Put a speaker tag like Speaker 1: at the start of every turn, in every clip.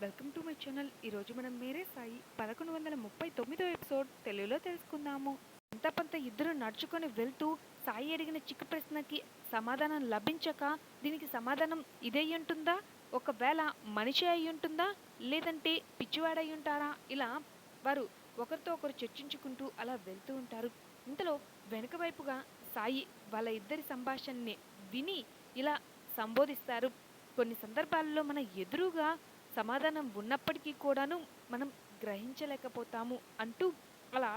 Speaker 1: Welcome to my channel. ఈరోజు మనం మేరే సాయి పదకొండు వందల ముప్పై తొమ్మిదో ఎపిసోడ్ తెలుగులో తెలుసుకుందాము. అంత పంత ఇద్దరు నడుచుకొని వెళ్తూ సాయి అడిగిన చిక్కు ప్రశ్నకి సమాధానం లభించక దీనికి సమాధానం ఇదే ఉంటుందా ఒకవేళ మనిషి అయి ఉంటుందా? లేదంటే పిచ్చివాడై ఉంటారా? ఇలా వారు ఒకరితో ఒకరు చర్చించుకుంటూ అలా వెళ్తూ ఉంటారు. ఇంతలో వెనుక వైపుగా సాయి వాళ్ళ ఇద్దరి సంభాషణని విని ఇలా సంబోధిస్తారు. కొన్ని సందర్భాల్లో మన ఎదురుగా సమాధానం ఉన్నప్పటికీ కూడాను మనం గ్రహించలేకపోతాము అంటూ అలా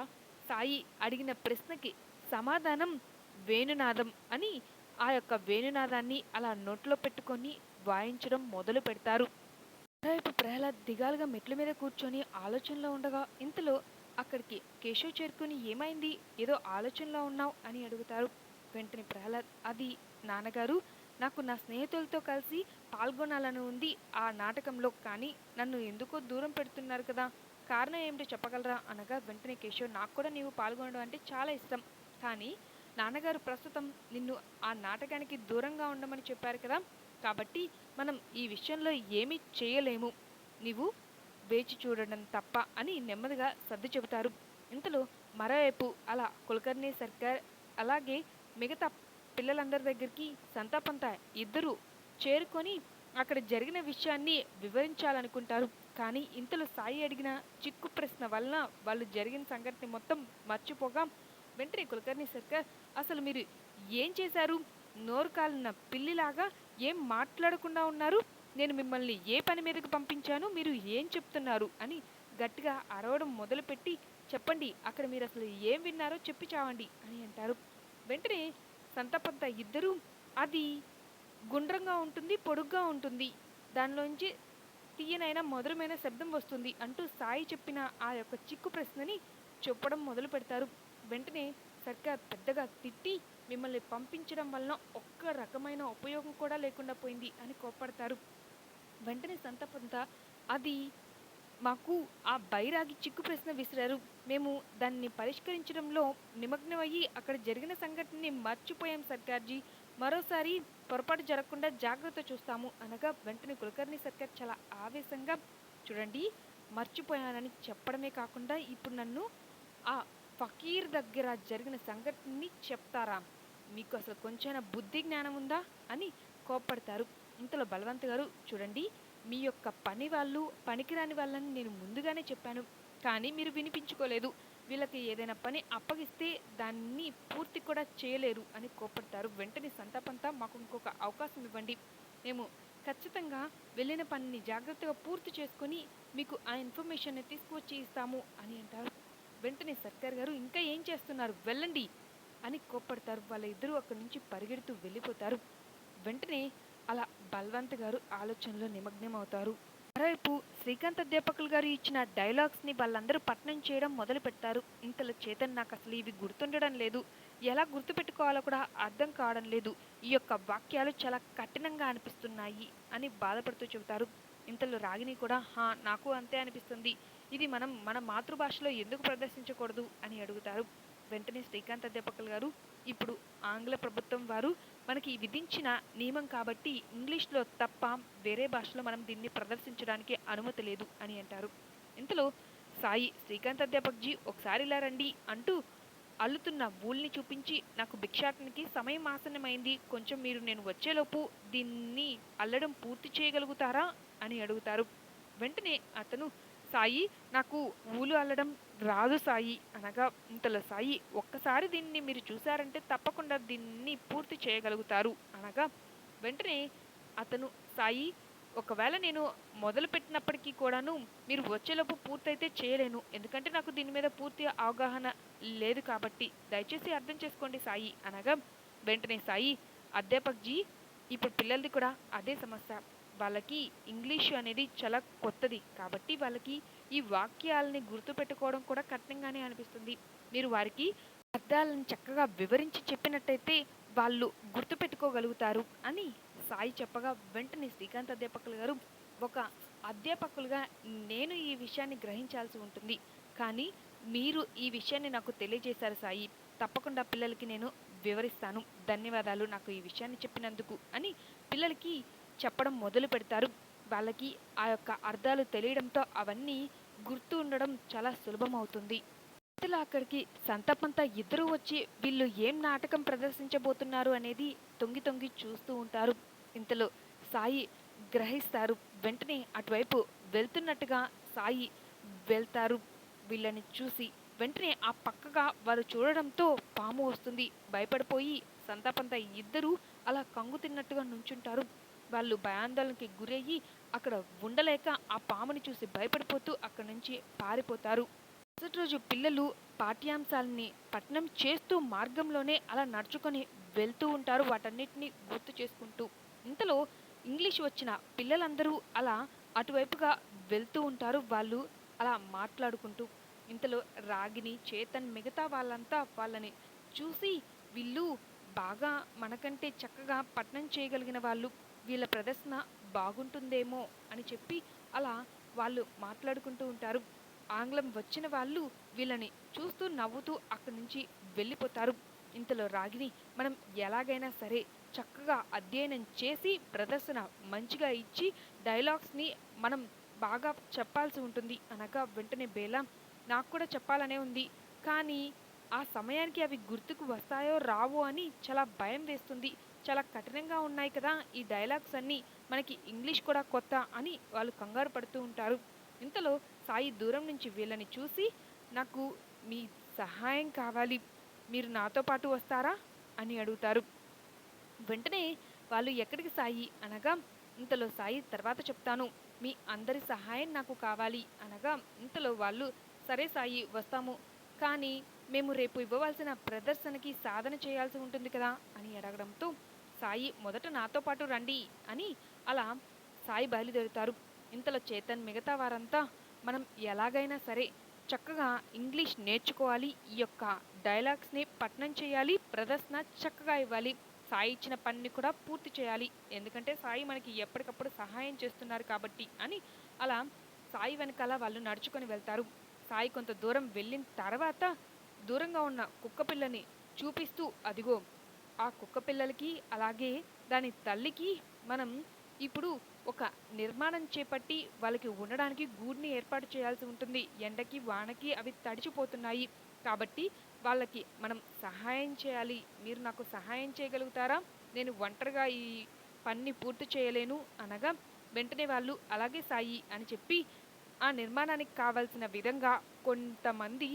Speaker 1: సాయి అడిగిన ప్రశ్నకి సమాధానం వేణునాదం అని ఆ యొక్క వేణునాదాన్ని అలా నోట్లో పెట్టుకొని వాయించడం మొదలు పెడతారు. మరోవైపు ప్రహ్లాద్ దిగాలుగా మెట్ల మీద కూర్చొని ఆలోచనలో ఉండగా ఇంతలో అక్కడికి కేశవ్ చేరుకుని ఏమైంది? ఏదో ఆలోచనలో ఉన్నావు అని అడుగుతారు. వెంటనే ప్రహ్లాద్ అది నాన్నగారు నాకు నా స్నేహితులతో కలిసి పాల్గొనాలని ఉంది ఆ నాటకంలో. కానీ నన్ను ఎందుకో దూరం పెడుతున్నారు కదా? కారణం ఏమిటో చెప్పగలరా? అనగా వెంటనే కేశవ్ నాకు కూడా నీవు పాల్గొనడం అంటే చాలా ఇష్టం. కానీ నాన్నగారు ప్రస్తుతం నిన్ను ఆ నాటకానికి దూరంగా ఉండమని చెప్పారు కదా? కాబట్టి మనం ఈ విషయంలో ఏమీ చేయలేము. నీవు వేచి చూడడం తప్ప అని నెమ్మదిగా సర్ది చెబుతారు. ఇంతలో మరోవైపు అలా కులకర్ణి సర్కార్ అలాగే మిగతా పిల్లలందరి దగ్గరికి సంతాపంత ఇద్దరు చేరుకొని అక్కడ జరిగిన విషయాన్ని వివరించాలనుకుంటారు. కానీ ఇంతలో సాయి అడిగిన చిక్కు ప్రశ్న వలన వాళ్ళు జరిగిన సంఘటన మొత్తం మర్చిపోగా వెంటనే కులకర్ణి సర్కార్ అసలు మీరు ఏం చేశారు? నోరు కాలిన పిల్లిలాగా ఏం మాట్లాడకుండా ఉన్నారు? నేను మిమ్మల్ని ఏ పని మీదకి పంపించాను? మీరు ఏం చెప్తున్నారు? అని గట్టిగా అరవడం మొదలుపెట్టి చెప్పండి అక్కడ మీరు అసలు ఏం విన్నారో చెప్పి చావండి అని అంటారు. వెంటనే సంతపంత ఇద్దరూ అది గుండ్రంగా ఉంటుంది పొడుగ్గా ఉంటుంది. దానిలోంచి తీయనైన మధురమైన శబ్దం వస్తుంది. అంటూ సాయి చెప్పిన ఆ యొక్క చిక్కు ప్రశ్నని చెప్పడం మొదలు పెడతారు. వెంటనే సర్కార్ పెద్దగా తిట్టి మిమ్మల్ని పంపించడం వలన ఒక్క రకమైన ఉపయోగం కూడా లేకుండా పోయింది అని కోప్పడతారు. వెంటనే సంతపంత అది మాకు ఆ బైరాగి చిక్కు ప్రశ్న విసిరారు. మేము దాన్ని పరిష్కరించడంలో నిమగ్నమయ్యి అక్కడ జరిగిన సంఘటనని మర్చిపోయాం సర్కార్జీ. మరోసారి పొరపాటు జరగకుండా జాగ్రత్త చూస్తాము అనగా వెంటనే కులకర్ణి సర్కార్ చాలా ఆవేశంగా చూడండి మర్చిపోయానని చెప్పడమే కాకుండా ఇప్పుడు నన్ను ఆ ఫకీర్ దగ్గర జరిగిన సంఘటనని చెప్తారా? మీకు అసలు కొంచెం బుద్ధి జ్ఞానం ఉందా? అని కోప్పడతారు. ఇంతలో బలవంత్ గారు చూడండి మీ యొక్క పని వాళ్ళు పనికిరాని వాళ్ళని నేను ముందుగానే చెప్పాను. కానీ మీరు వినిపించుకోలేదు. వీళ్ళకి ఏదైనా పని అప్పగిస్తే దాన్ని పూర్తి కూడా చేయలేరు అని కోపడతారు. వెంటనే సంతాపంతా మాకు ఇంకొక అవకాశం ఇవ్వండి. మేము ఖచ్చితంగా వెళ్ళిన పనిని జాగ్రత్తగా పూర్తి చేసుకొని మీకు ఆ ఇన్ఫర్మేషన్ని తీసుకువచ్చి ఇస్తాము అని అంటారు. వెంటనే సర్కార్ గారు ఇంకా ఏం చేస్తున్నారు? వెళ్ళండి అని కోప్పడతారు. వాళ్ళ ఇద్దరు అక్కడి నుంచి పరిగెడుతూ వెళ్ళిపోతారు. వెంటనే అలా బల్వంత్ గారు ఆలోచనలో నిమగ్నం అవుతారు మరోవైపు శ్రీకాంత్ అధ్యాపకులు గారు ఇచ్చిన డైలాగ్స్ని వాళ్ళందరూ పట్టణం చేయడం మొదలు పెడతారు ఇంతలో చేతన్ నాకు అసలు ఇవి గుర్తుండడం లేదు. ఎలా గుర్తుపెట్టుకోవాలో కూడా అర్థం కావడం లేదు. ఈ యొక్క వాక్యాలు చాలా కఠినంగా అనిపిస్తున్నాయి అని బాధపడుతూ చెబుతారు. ఇంతలో రాగిని కూడా హా నాకు అంతే అనిపిస్తుంది. ఇది మనం మన మాతృభాషలో ఎందుకు ప్రదర్శించకూడదు? అని అడుగుతారు. వెంటనే శ్రీకాంత్ అధ్యాపకులు గారు ఇప్పుడు ఆంగ్ల ప్రభుత్వం వారు మనకి విధించిన నియమం కాబట్టి ఇంగ్లీష్లో తప్ప వేరే భాషలో మనం దీన్ని ప్రదర్శించడానికి అనుమతి లేదు అని అంటారు. ఇంతలో సాయి శ్రీకాంత్ అధ్యాపక్జీ ఒకసారి ఇలా రండి అంటూ అల్లుతున్న ఊల్ని చూపించి నాకు భిక్షాటనకి సమయం ఆసన్నమైంది కొంచెం మీరు నేను వచ్చేలోపు దీన్ని అల్లడం పూర్తి చేయగలుగుతారా? అని అడుగుతారు. వెంటనే అతను సాయి నాకు ఊలు అల్లడం రాదు సాయి అనగా ఇంతలో సాయి ఒక్కసారి దీన్ని మీరు చూశారంటే తప్పకుండా దీన్ని పూర్తి చేయగలుగుతారు అనగా వెంటనే అతను సాయి ఒకవేళ నేను మొదలు పెట్టినప్పటికీ కూడాను మీరు వచ్చేలోపు పూర్తయితే చేయలేను. ఎందుకంటే నాకు దీని మీద పూర్తి అవగాహన లేదు కాబట్టి దయచేసి అర్థం చేసుకోండి సాయి అనగా వెంటనే సాయి అధ్యాపక్జీ ఇప్పుడు పిల్లలది కూడా అదే సమస్య. వాళ్ళకి ఇంగ్లీషు అనేది చాలా కొత్తది. కాబట్టి వాళ్ళకి ఈ వాక్యాలని గుర్తుపెట్టుకోవడం కూడా కఠినంగానే అనిపిస్తుంది. మీరు వారికి అర్థాలను చక్కగా వివరించి చెప్పినట్టయితే వాళ్ళు గుర్తుపెట్టుకోగలుగుతారు అని సాయి చెప్పగా వెంటనే శ్రీకాంత్ అధ్యాపకులు గారు ఒక అధ్యాపకులుగా నేను ఈ విషయాన్ని గ్రహించాల్సి ఉంటుంది. కానీ మీరు ఈ విషయాన్ని నాకు తెలియజేశారు సాయి. తప్పకుండా పిల్లలకి నేను వివరిస్తాను. ధన్యవాదాలు నాకు ఈ విషయాన్ని చెప్పినందుకు అని పిల్లలకి చెప్పడం మొదలు పెడతారు. వాళ్ళకి ఆ యొక్క అర్థాలు తెలియడంతో అవన్నీ గుర్తు ఉండడం చాలా సులభమవుతుంది. రైతుల అక్కడికి సంతపంతా ఇద్దరు వచ్చి వీళ్ళు ఏం నాటకం ప్రదర్శించబోతున్నారు అనేది తొంగి తొంగి చూస్తూ ఉంటారు. ఇంతలో సాయి గ్రహిస్తారు. వెంటనే అటువైపు వెళ్తున్నట్టుగా సాయి వెళ్తారు. వీళ్ళని చూసి వెంటనే ఆ పక్కగా వారు చూడడంతో పాము వస్తుంది. భయపడిపోయి సంతాపంత ఇద్దరూ అలా కంగు తిన్నట్టుగా నుంచుంటారు. వాళ్ళు భయాందోళనకి గురయ్యి అక్కడ ఉండలేక ఆ పాముని చూసి భయపడిపోతూ అక్కడి నుంచి పారిపోతారు. మరుసటి రోజు పిల్లలు పాఠ్యాంశాలని పట్టణం చేస్తూ మార్గంలోనే అలా నడుచుకొని వెళ్తూ ఉంటారు వాటన్నిటిని గుర్తు చేసుకుంటూ. ఇంతలో ఇంగ్లీష్ వచ్చిన పిల్లలందరూ అలా అటువైపుగా వెళ్తూ ఉంటారు వాళ్ళు అలా మాట్లాడుకుంటూ. ఇంతలో రాగిని చేతన్ మిగతా వాళ్ళంతా వాళ్ళని చూసి వీళ్ళు బాగా మనకంటే చక్కగా పట్నం చేయగలిగిన వాళ్ళు వీళ్ళ ప్రదర్శన బాగుంటుందేమో అని చెప్పి అలా వాళ్ళు మాట్లాడుకుంటూ ఉంటారు. ఆంగ్లం వచ్చిన వాళ్ళు వీళ్ళని చూస్తూ నవ్వుతూ అక్కడి నుంచి వెళ్ళిపోతారు. ఇంతలో రాగిని మనం ఎలాగైనా సరే చక్కగా అధ్యయనం చేసి ప్రదర్శన మంచిగా ఇచ్చి డైలాగ్స్ని మనం బాగా చెప్పాల్సి ఉంటుంది అనగా వెంటనే బేలా నాకు కూడా చెప్పాలనే ఉంది. కానీ ఆ సమయానికి అవి గుర్తుకు వస్తాయో రావో అని చాలా భయం వేస్తుంది. చాలా కఠినంగా ఉన్నాయి కదా ఈ డైలాగ్స్ అన్నీ. మనకి ఇంగ్లీష్ కూడా కొత్త అని వాళ్ళు కంగారు పడుతూ ఉంటారు. ఇంతలో సాయి దూరం నుంచి వీళ్ళని చూసి నాకు మీ సహాయం కావాలి. మీరు నాతో పాటు వస్తారా? అని అడుగుతారు. వెంటనే వాళ్ళు ఎక్కడికి సాయి? అనగా ఇంతలో సాయి తర్వాత చెప్తాను. మీ అందరి సహాయం నాకు కావాలి. అనగా ఇంతలో వాళ్ళు సరే సాయి వస్తాము. కానీ మేము రేపు ఇవ్వవలసిన ప్రదర్శనకి సాధన చేయాల్సి ఉంటుంది కదా అని అడగడంతో సాయి మొదట నాతో పాటు రండి అని అలా సాయి బయలుదేరుతారు. ఇంతలో చేతన్ మిగతా వారంతా మనం ఎలాగైనా సరే చక్కగా ఇంగ్లీష్ నేర్చుకోవాలి ఈ యొక్క డైలాగ్స్ని పఠనం చేయాలి ప్రదర్శన చక్కగా ఇవ్వాలి సాయి ఇచ్చిన పనిని కూడా పూర్తి చేయాలి ఎందుకంటే సాయి మనకి ఎప్పటికప్పుడు సహాయం చేస్తున్నారు కాబట్టి అని అలా సాయి వెనకాల వాళ్ళు నడుచుకొని వెళ్తారు. సాయి కొంత దూరం వెళ్ళిన తర్వాత దూరంగా ఉన్న కుక్క పిల్లని చూపిస్తూ అదిగో ఆ కుక్క పిల్లలకి అలాగే దాని తల్లికి మనం ఇప్పుడు ఒక నిర్మాణం చేపట్టి వాళ్ళకి ఉండడానికి గూడిని ఏర్పాటు చేయాల్సి ఉంటుంది. ఎండకి వానకి అవి తడిచిపోతున్నాయి. కాబట్టి వాళ్ళకి మనం సహాయం చేయాలి. మీరు నాకు సహాయం చేయగలుగుతారా? నేను ఒంటరిగా ఈ పని పూర్తి చేయలేను. అనగా వెంటనే వాళ్ళు అలాగే సాయి అని చెప్పి ఆ నిర్మాణానికి కావాల్సిన విధంగా కొంతమంది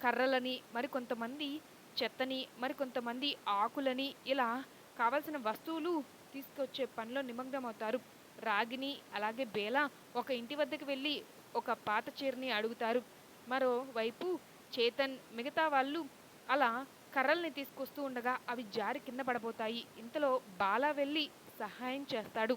Speaker 1: కర్రలని మరికొంతమంది చెత్తని మరికొంతమంది ఆకులని ఇలా కావలసిన వస్తువులు తీసుకొచ్చే పనిలో నిమగ్నమవుతారు. రాగిని అలాగే బేల ఒక ఇంటి వద్దకు వెళ్ళి ఒక పాత చీరని అడుగుతారు. మరోవైపు చేతన్ మిగతా వాళ్ళు అలా కర్రల్ని తీసుకొస్తూ ఉండగా అవి జారి కింద పడబోతాయి. ఇంతలో బాల వెళ్ళి సహాయం చేస్తాడు.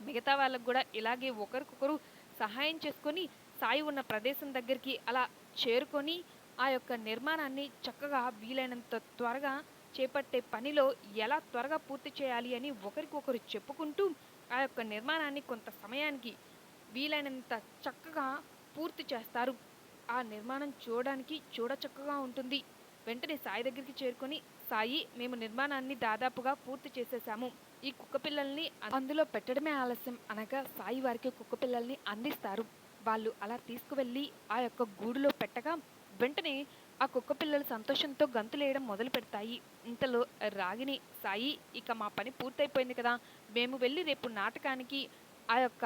Speaker 1: మిగతా వాళ్ళకు కూడా ఇలాగే ఒకరికొకరు సహాయం చేసుకొని సాయి ఉన్న ప్రదేశం దగ్గరికి అలా చేరుకొని ఆ యొక్క నిర్మాణాన్ని చక్కగా వీలైనంత త్వరగా చేపట్టే పనిలో ఎలా త్వరగా పూర్తి చేయాలి అని ఒకరికొకరు చెప్పుకుంటూ ఆ యొక్క నిర్మాణాన్ని కొంత సమయానికి వీలైనంత చక్కగా పూర్తి చేస్తారు. ఆ నిర్మాణం చూడడానికి చూడ చక్కగా ఉంటుంది. వెంటనే సాయి దగ్గరికి చేరుకొని సాయి మేము నిర్మాణాన్ని దాదాపుగా పూర్తి చేసేసాము ఈ కుక్క పిల్లల్ని అందులో పెట్టడమే ఆలస్యం అనగా సాయి వారికి కుక్క పిల్లల్ని అందిస్తారు. వాళ్ళు అలా తీసుకువెళ్ళి ఆ యొక్క గూడులో పెట్టగా వెంటనే ఆ కుక్క పిల్లలు సంతోషంతో గంతులేయడం మొదలు పెడతాయి. ఇంతలో రాగిని సాయి ఇక మా పని పూర్తయిపోయింది కదా మేము వెళ్ళి రేపు నాటకానికి ఆ యొక్క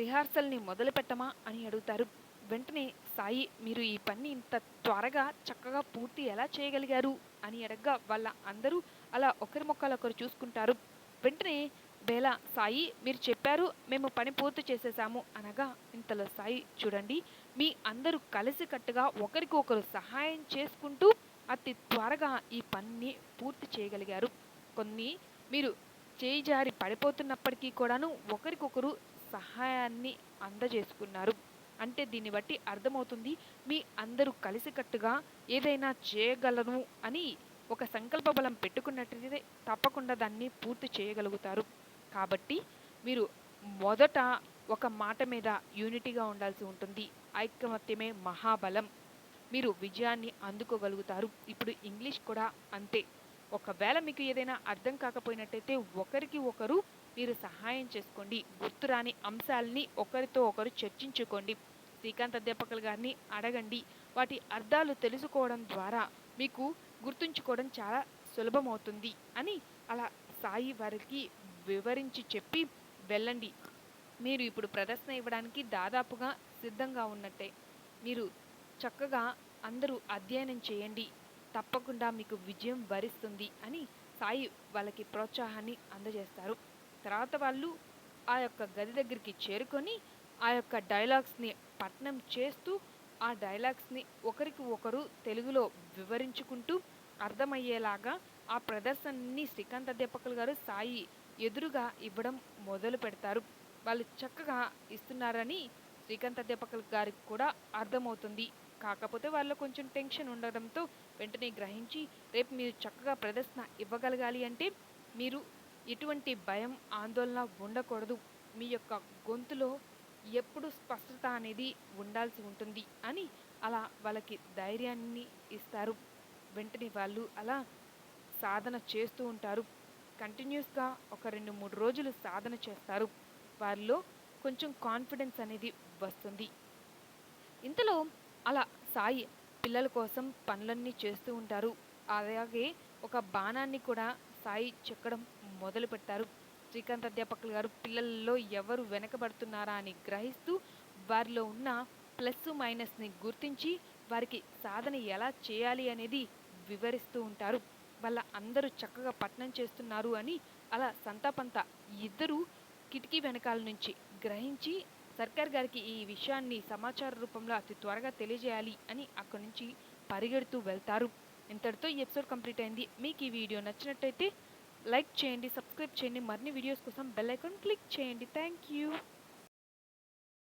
Speaker 1: రిహార్సల్ని మొదలు పెట్టమా అని అడుగుతారు. వెంటనే సాయి మీరు ఈ పని ఇంత త్వరగా చక్కగా పూర్తి ఎలా చేయగలిగారు? అని అడగ్గా వాళ్ళ అందరూ అలా ఒకరి మొక్కలు ఒకరు చూసుకుంటారు. వెంటనే వేళ సాయి మీరు చెప్పారు మేము పని పూర్తి చేసేసాము అనగా ఇంతలో సాయి చూడండి మీ అందరూ కలిసికట్టుగా ఒకరికి ఒకరు సహాయం చేసుకుంటూ అతి త్వరగా ఈ పనిని పూర్తి చేయగలిగారు. కొన్ని మీరు చేయి జారి పడిపోతున్నప్పటికీ కూడాను ఒకరికొకరు సహాయాన్ని అందజేసుకున్నారు. అంటే దీన్ని బట్టి అర్థమవుతుంది మీ అందరూ కలిసికట్టుగా ఏదైనా చేయగలను అని ఒక సంకల్ప బలం పెట్టుకున్నట్లయితే తప్పకుండా దాన్ని పూర్తి చేయగలుగుతారు. కాబట్టి మీరు మొదట ఒక మాట మీద యూనిటీగా ఉండాల్సి ఉంటుంది. ఐకమత్యమే మహాబలం. మీరు విజయాన్ని అందుకోగలుగుతారు. ఇప్పుడు ఇంగ్లీష్ కూడా అంతే. ఒకవేళ మీకు ఏదైనా అర్థం కాకపోయినట్టయితే ఒకరికి ఒకరు మీరు సహాయం చేసుకోండి. గుర్తురాని అంశాలని ఒకరితో ఒకరు చర్చించుకోండి. శ్రీకాంత్ అధ్యాపకులు గారిని అడగండి. వాటి అర్థాలు తెలుసుకోవడం ద్వారా మీకు గుర్తుంచుకోవడం చాలా సులభమవుతుంది అని అలా సాయి వారికి వివరించి చెప్పి వెళ్ళండి. మీరు ఇప్పుడు ప్రదర్శన ఇవ్వడానికి దాదాపుగా సిద్ధంగా ఉన్నట్టే. మీరు చక్కగా అందరూ అధ్యయనం చేయండి. తప్పకుండా మీకు విజయం వరిస్తుంది అని సాయి వాళ్ళకి ప్రోత్సాహాన్ని అందజేస్తారు. తర్వాత వాళ్ళు ఆ యొక్క గది దగ్గరికి చేరుకొని ఆ యొక్క డైలాగ్స్ని పట్నం చేస్తూ ఆ డైలాగ్స్ని ఒకరికి ఒకరు తెలుగులో వివరించుకుంటూ అర్థమయ్యేలాగా ఆ ప్రదర్శనని శ్రీకాంత్ అధ్యాపకులు గారు సాయి ఎదురుగా ఇవ్వడం మొదలు పెడతారు. వాళ్ళు చక్కగా ఇస్తున్నారని శ్రీకాంత్ అధ్యాపకుల గారికి కూడా అర్థమవుతుంది. కాకపోతే వాళ్ళు కొంచెం టెన్షన్ ఉండడంతో వెంటనే గ్రహించి రేపు మీరు చక్కగా ప్రదర్శన ఇవ్వగలగాలి అంటే మీరు ఎటువంటి భయం ఆందోళన ఉండకూడదు. మీ యొక్క గొంతులో ఎప్పుడు స్పష్టత అనేది ఉండాల్సి ఉంటుంది అని అలా వాళ్ళకి ధైర్యాన్ని ఇస్తారు. వెంటనే వాళ్ళు అలా సాధన చేస్తూ ఉంటారు. కంటిన్యూస్గా ఒక రెండు మూడు రోజులు సాధన చేస్తారు. వారిలో కొంచెం కాన్ఫిడెన్స్ అనేది వస్తుంది. ఇంతలో అలా సాయి పిల్లల కోసం పనులన్నీ చేస్తూ ఉంటారు. అలాగే ఒక బాణాన్ని కూడా సాయి చెక్కడం మొదలు పెడతారు శ్రీకాంత్ అధ్యాపకులు గారు పిల్లల్లో ఎవరు వెనకబడుతున్నారా అని గ్రహిస్తూ వారిలో ఉన్న ప్లస్ మైనస్ని గుర్తించి వారికి సాధన ఎలా చేయాలి అనేది వివరిస్తూ ఉంటారు. వాళ్ళ అందరూ చక్కగా పట్నం చేస్తున్నారు అని అలా సంతాపంత ఇద్దరు కిటికీ వెనకాల నుంచి గ్రహించి సర్కార్ గారికి ఈ విషయాన్ని సమాచార రూపంలో అతి త్వరగా తెలియజేయాలి అని అక్కడి నుంచి పరిగెడుతూ వెళ్తారు. ఇంతటితో ఈ ఎపిసోడ్ కంప్లీట్ అయింది. మీకు ఈ వీడియో నచ్చినట్టయితే లైక్ చేయండి సబ్స్క్రైబ్ చేయండి. మరిన్ని వీడియోస్ కోసం బెల్ ఐకాన్ క్లిక్ చేయండి. Thank you.